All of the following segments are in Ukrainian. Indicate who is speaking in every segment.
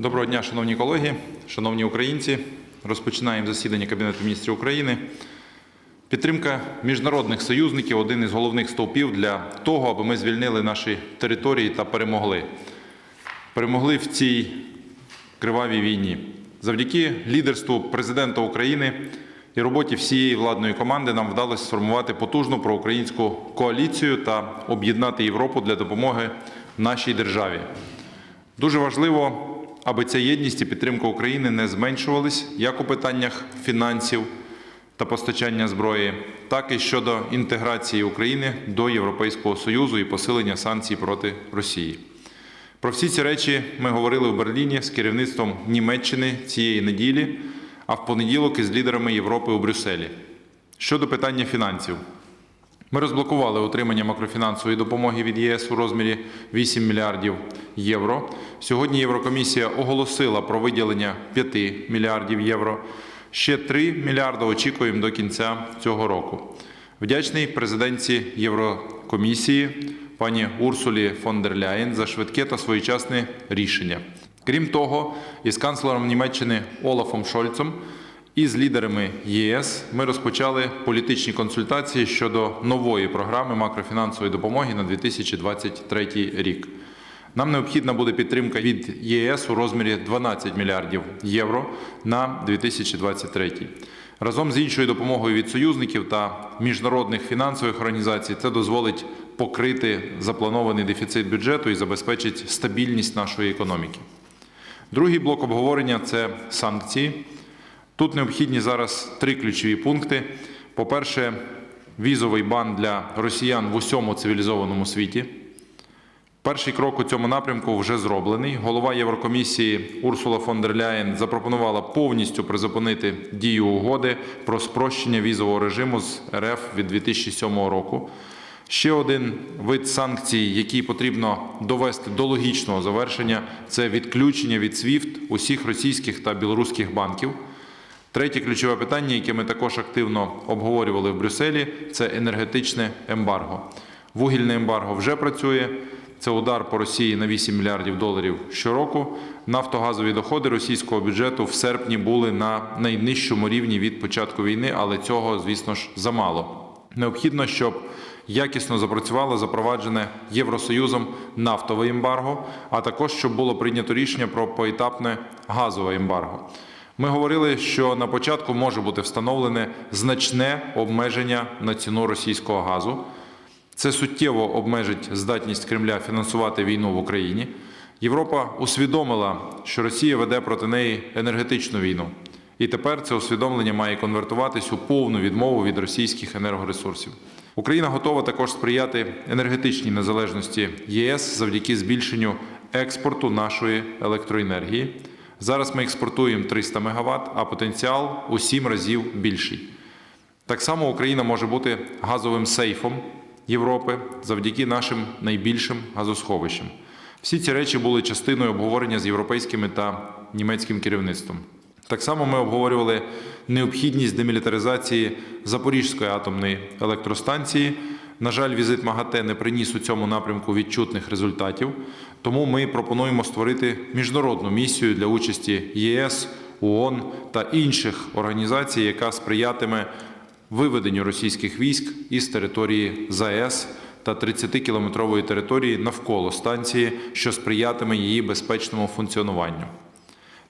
Speaker 1: Доброго дня, шановні колеги, шановні українці. Розпочинаємо засідання Кабінету міністрів України. Підтримка міжнародних союзників один із головних стовпів для того, аби ми звільнили наші території та перемогли. Перемогли в цій кривавій війні. Завдяки лідерству президента України і роботі всієї владної команди нам вдалося сформувати потужну проукраїнську коаліцію та об'єднати Європу для допомоги нашій державі. Дуже важливо, аби ця єдність і підтримка України не зменшувались як у питаннях фінансів та постачання зброї, так і щодо інтеграції України до Європейського Союзу і посилення санкцій проти Росії. Про всі ці речі ми говорили в Берліні з керівництвом Німеччини цієї неділі, а в понеділок із лідерами Європи у Брюсселі. Щодо питання фінансів. Ми розблокували отримання макрофінансової допомоги від ЄС у розмірі 8 мільярдів євро. Сьогодні Єврокомісія оголосила про виділення 5 мільярдів євро. Ще 3 мільярди очікуємо до кінця цього року. Вдячний президентці Єврокомісії пані Урсулі фон дер Ляєн за швидке та своєчасне рішення. Крім того, із канцлером Німеччини Олафом Шольцем і з лідерами ЄС ми розпочали політичні консультації щодо нової програми макрофінансової допомоги на 2023 рік. Нам необхідна буде підтримка від ЄС у розмірі 12 мільярдів євро на 2023. Разом з іншою допомогою від союзників та міжнародних фінансових організацій це дозволить покрити запланований дефіцит бюджету і забезпечить стабільність нашої економіки. Другий блок обговорення це санкції. Тут необхідні зараз три ключові пункти. По-перше, візовий бан для росіян в усьому цивілізованому світі. Перший крок у цьому напрямку вже зроблений. Голова Єврокомісії Урсула фон дер Ляєн запропонувала повністю призупинити дію угоди про спрощення візового режиму з РФ від 2007 року. Ще один вид санкцій, який потрібно довести до логічного завершення, це відключення від SWIFT усіх російських та білоруських банків. Третє ключове питання, яке ми також активно обговорювали в Брюсселі, це енергетичне ембарго. Вугільне ембарго вже працює. Це удар по Росії на 8 мільярдів доларів щороку. Нафтогазові доходи російського бюджету в серпні були на найнижчому рівні від початку війни, але цього, звісно ж, замало. Необхідно, щоб якісно запрацювало запроваджене Євросоюзом нафтове ембарго, а також щоб було прийнято рішення про поетапне газове ембарго. Ми говорили, що на початку може бути встановлене значне обмеження на ціну російського газу. Це суттєво обмежить здатність Кремля фінансувати війну в Україні. Європа усвідомила, що Росія веде проти неї енергетичну війну. І тепер це усвідомлення має конвертуватись у повну відмову від російських енергоресурсів. Україна готова також сприяти енергетичній незалежності ЄС завдяки збільшенню експорту нашої електроенергії. Зараз ми експортуємо 300 МВт, а потенціал у 7 разів більший. Так само Україна може бути газовим сейфом Європи завдяки нашим найбільшим газосховищам. Всі ці речі були частиною обговорення з європейськими та німецьким керівництвом. Так само ми обговорювали необхідність демілітаризації Запорізької атомної електростанції. На жаль, візит МАГАТЕ не приніс у цьому напрямку відчутних результатів. Тому ми пропонуємо створити міжнародну місію для участі ЄС, ООН та інших організацій, яка сприятиме виведенню російських військ із території ЗАЕС та 30-кілометрової території навколо станції, що сприятиме її безпечному функціонуванню.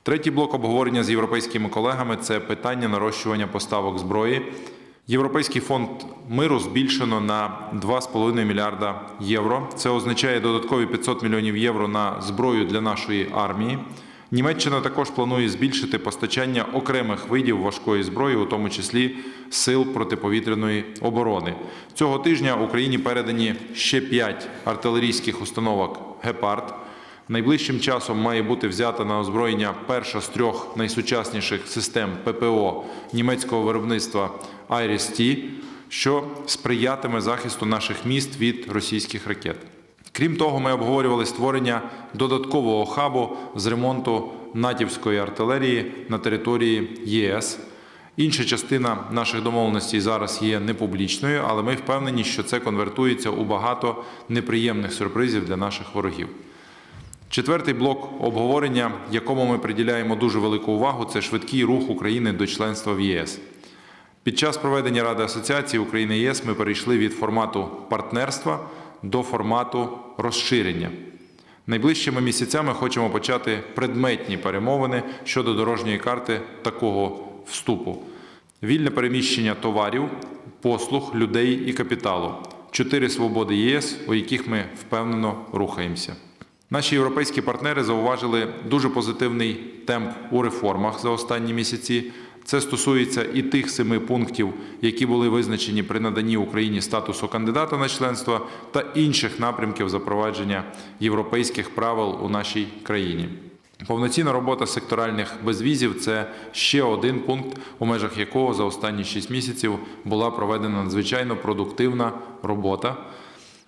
Speaker 1: Третій блок обговорення з європейськими колегами це питання нарощування поставок зброї. Європейський фонд миру збільшено на 2,5 мільярда євро. Це означає додаткові 500 мільйонів євро на зброю для нашої армії. Німеччина також планує збільшити постачання окремих видів важкої зброї, у тому числі сил протиповітряної оборони. Цього тижня Україні передані ще 5 артилерійських установок Гепард. Найближчим часом має бути взята на озброєння перша з трьох найсучасніших систем ППО німецького виробництва Iris-T, що сприятиме захисту наших міст від російських ракет. Крім того, ми обговорювали створення додаткового хабу з ремонту натівської артилерії на території ЄС. Інша частина наших домовленостей зараз є непублічною, але ми впевнені, що це конвертується у багато неприємних сюрпризів для наших ворогів. Четвертий блок обговорення, якому ми приділяємо дуже велику увагу, це швидкий рух України до членства в ЄС. Під час проведення Ради асоціації України ЄС ми перейшли від формату партнерства до формату розширення. Найближчими місяцями хочемо почати предметні перемовини щодо дорожньої карти такого вступу. Вільне переміщення товарів, послуг, людей і капіталу. Чотири свободи ЄС, у яких ми впевнено рухаємося. Наші європейські партнери зауважили дуже позитивний темп у реформах за останні місяці. Це стосується і тих семи пунктів, які були визначені при наданні Україні статусу кандидата на членство, та інших напрямків запровадження європейських правил у нашій країні. Повноцінна робота секторальних безвізів це ще один пункт, у межах якого за останні 6 місяців була проведена надзвичайно продуктивна робота.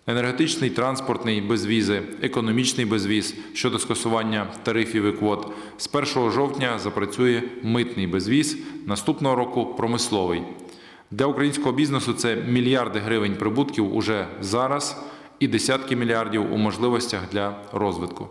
Speaker 1: Енергетичний, транспортний безвізи, економічний безвіз щодо скасування тарифів і квот. З 1 жовтня запрацює митний безвіз, наступного року промисловий. Для українського бізнесу це мільярди гривень прибутків уже зараз і десятки мільярдів у можливостях для розвитку.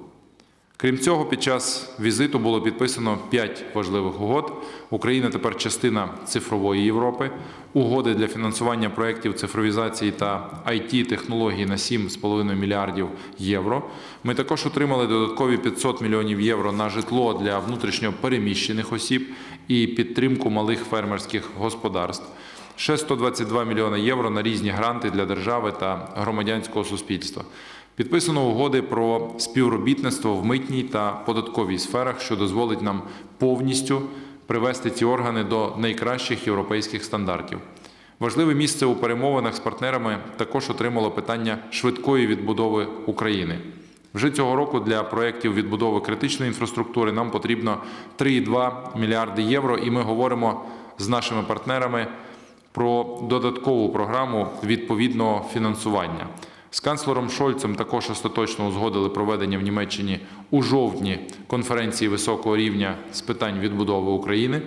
Speaker 1: Крім цього, під час візиту було підписано п'ять важливих угод. Україна тепер частина цифрової Європи. Угоди для фінансування проєктів цифровізації та it технологій на 7,5 мільярдів євро. Ми також отримали додаткові 500 мільйонів євро на житло для внутрішньо переміщених осіб і підтримку малих фермерських господарств. Ще 122 мільйони євро на різні гранти для держави та громадянського суспільства. Підписано угоди про співробітництво в митній та податковій сферах, що дозволить нам повністю привести ці органи до найкращих європейських стандартів. Важливе місце у перемовинах з партнерами також отримало питання швидкої відбудови України. Вже цього року для проєктів відбудови критичної інфраструктури нам потрібно 3,2 мільярди євро, і ми говоримо з нашими партнерами про додаткову програму відповідного фінансування. З канцлером Шольцем також остаточно узгодили проведення в Німеччині у жовтні конференції високого рівня з питань відбудови України.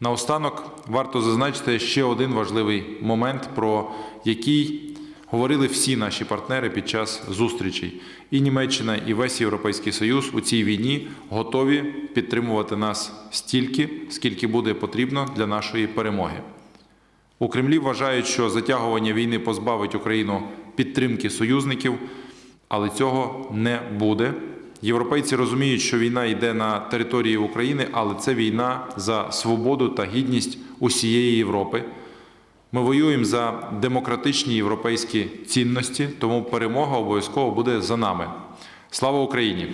Speaker 1: Наостанок варто зазначити ще один важливий момент, про який говорили всі наші партнери під час зустрічей. І Німеччина, і весь Європейський Союз у цій війні готові підтримувати нас стільки, скільки буде потрібно для нашої перемоги. У Кремлі вважають, що затягування війни позбавить Україну підтримки союзників, але цього не буде. Європейці розуміють, що війна йде на території України, але це війна за свободу та гідність усієї Європи. Ми воюємо за демократичні європейські цінності, тому перемога обов'язково буде за нами. Слава Україні!